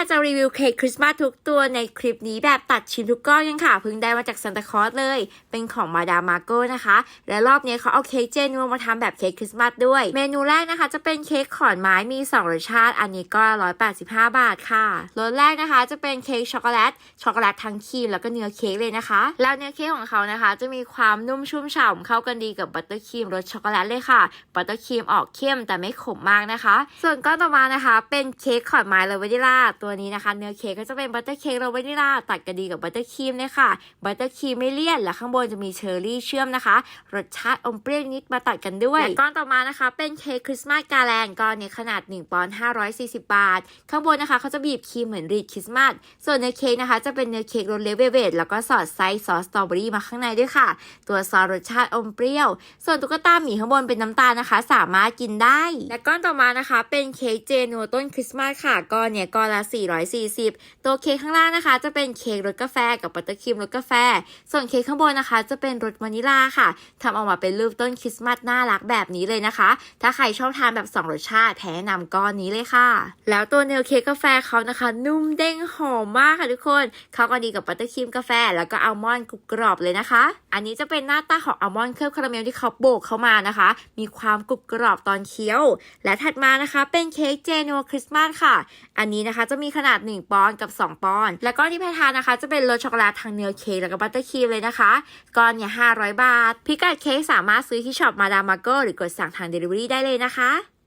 ถ้าจะรีวิวเค้กคริสต์มาสทุกตัวในคลิปนี้แบบตัดชิ้นทุกก้อนยังค่ะเพิ่งได้มาจากซันตาคลอสเลย เป็นของมาดามมาโก้นะคะ และรอบนี้เขาเอาเค้กเจนัวมาทำแบบเค้กคริสต์มาสด้วย เมนูแรกนะคะ จะเป็นเค้กขอนไม้มี 2 รสชาติ อันนี้ก็185 บาทค่ะรสแรกนะคะ จะเป็นเค้กช็อกโกแลตช็อกโกแลตทั้งครีมแล้วก็เนื้อเค้กเลยนะคะ แล้วเนื้อเค้กของเขานะคะ จะมีความนุ่มชุ่มฉ่ำเข้ากันดีกับบัตเตอร์ครีมรสช็อกโกแลตเลยค่ะบัตเตอร์ครีมออกเข้มแต่ไม่ขมมากนะคะ ส่วนก้อนต่อมานะคะ เป็นเค้กขอนไม้โรวานิลาตัววนี้นะคะ เนื้อเค้กก็จะเป็นบัตเตอร์เค้กโรวานิลาตัดกันดีกับบัตเตอร์ครีมเลยค่ะ บัตเตอร์ครีมไม่เลี่ยน และข้างบนจะมีเชอร์รี่เชื่อมนะคะ รสชาติอมเปรี้ยวนิดมาตัดกันด้วยและก้อนต่อมานะคะ เป็นเค้กคริสต์มาสกาแลนก้อนนี้ขนาด1ปอนด์540 บาท ข้างบนนะคะเขาจะบีบครีมเหมือนรีดคริสต์มาส ส่วนเนื้อเค้กนะคะ จะเป็นเนื้อเค้กรสเลเวเวทแล้วก็สอดไส้ซอสสตรอเบอรี่มาข้างในด้วยค่ะ ตัวซอสรสชาติอมเปรี้ยว ส่วนตุ๊กตาหมีข้างบนเป็นน้ำตาลนะคะ สามารถกินได้ และก้อนต่อมานะคะ เป็นเค้กเจนัวต้นคริสต์มาสค่ะก้อนเนี่ยก้อนละ440 ตัวเค้กข้างล่างนะคะ จะเป็นเค้กรสกาแฟกับบัตเตอร์ครีมรสกาแฟ ส่วนเค้กข้างบนนะคะ จะเป็นรสวานิลาค่ะทำออกมาเป็นรูปต้นคริสต์มาสน่ารักแบบนี้เลยนะคะ ถ้าใครชอบทานแบบ 2 รสชาติแพ้นำก้อนนี้เลยค่ะ แล้วตัวเนื้อเค้กกาแฟเขานะคะ นุ่มเด้งหอมมากค่ะทุกคน เข้ากันดีกับบัตเตอร์ครีมกาแฟ แล้วก็อัลมอนด์กรุบกรอบเลยนะคะ อันนี้จะเป็นหน้าตาของอัลมอนด์เคลือบคาราเมลที่เขาโบกเข้ามานะคะ มีความกรุบกรอบตอนเคี้ยว และถัดมานะคะ เป็นเค้กเจนัวคริสต์มาสค่ะ อันนี้นะคะจะมีขนาด 1 ปอนด์กับ 2 ปอนด์แล้วก็นที่แพทานนะคะ จะเป็นรสช็อกโกแลตทางเนื้อเค้กแล้วก็บัตเตอร์ครีมเลยนะคะก้อนเนี่ย500 บาท พิกัดเค้กสามารถซื้อที่ช็อปมาดามมาโกหรือกดสั่งทางเดลิเวอรี่ได้เลยนะคะ